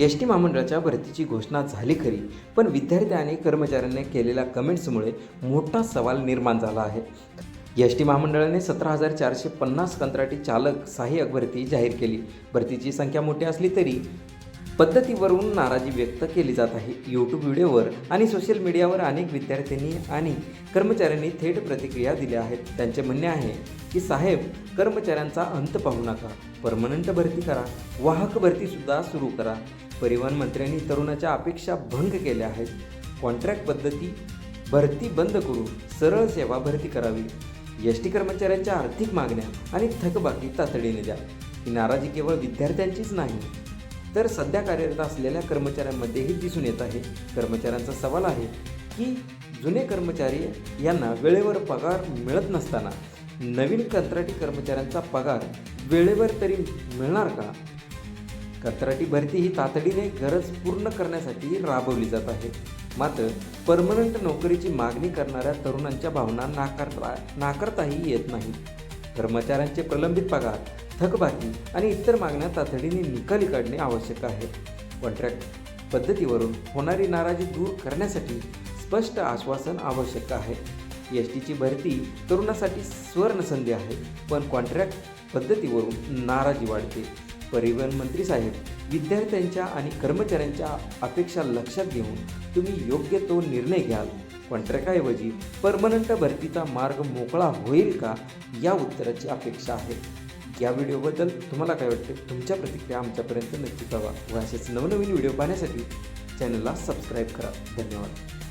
S T महामंडळाच्या भरतीची घोषणा झाली खरी पण विद्यार्थी आणि कर्मचाऱ्यांनी केलेल्या कमेंट्समुळे मोठा सवाल निर्माण झाला आहे. एस टी महामंडळाने सतरा हजार चारशे पन्नास कंत्राटी चालक सहाय्यक भरती जाहीर केली. भरतीची संख्या मोठी असली तरी पद्धतीवरून नाराजी व्यक्त केली जात आहे. यूट्यूब व्हिडिओवर आणि सोशल मीडियावर अनेक विद्यार्थ्यांनी आणि कर्मचाऱ्यांनी थेट प्रतिक्रिया दिल्या आहेत. त्यांचे म्हणणे आहे की साहेब कर्मचाऱ्यांचा अंत पाहू नका. परमनंट भरती करा. वाहक भरतीसुद्धा सुरू करा. परिवहन मंत्र्यांनी तरुणाच्या अपेक्षा भंग केल्या आहेत. कॉन्ट्रॅक्ट पद्धती भरती बंद करून सरळ सेवा भरती करावी. एस टी कर्मचाऱ्यांच्या आर्थिक मागण्या आणि थकबाकी तातडीने द्या. ही नाराजी केवळ विद्यार्थ्यांचीच नाही. तर सध्या कार्यरत असलेल्या कर्मचाऱ्यांमध्येही दिसून येत आहे. कर्मचाऱ्यांचा सवाल आहे की जुने कर्मचारी यांना वेळेवर पगार मिळत नसताना नवीन कंत्राटी कर्मचाऱ्यांचा पगार वेळेवर तरी मिळणार का? कंत्राटी भरती ही तातडीने गरज पूर्ण करण्यासाठी राबवली जात आहे. मात्र परमनंट नोकरीची मागणी करणाऱ्या तरुणांच्या भावना नाकारता नाकारताही येत नाही कर्मचाऱ्यांचे प्रलंबित पगार थकबाकी आणि इतर मागण्या तातडीने निकाली काढणे आवश्यक आहे. कॉन्ट्रॅक्ट पद्धतीवरून होणारी नाराजी दूर करण्यासाठी स्पष्ट आश्वासन आवश्यक आहे. एस टीची भरती तरुणासाठी सुवर्णसंधी आहे पण कॉन्ट्रॅक्ट पद्धतीवरून नाराजी वाढते. परिवहन मंत्री साहेब विद्यार्थ्यांच्या आणि कर्मचाऱ्यांच्या अपेक्षा लक्षात घेऊन तुम्ही योग्य तो निर्णय घ्याल. कॉन्ट्रॅक्टऐवजी परमनंट भरतीचा मार्ग मोकळा होईल का या उत्तराची अपेक्षा आहे. या व्हिडिओबद्दल तुम्हाला काय वाटते? तुमच्या प्रतिक्रिया आमच्यापर्यंत नक्की कळवा व असेच नवनवीन व्हिडिओ पाहण्यासाठी चॅनलला सबस्क्राईब करा. धन्यवाद.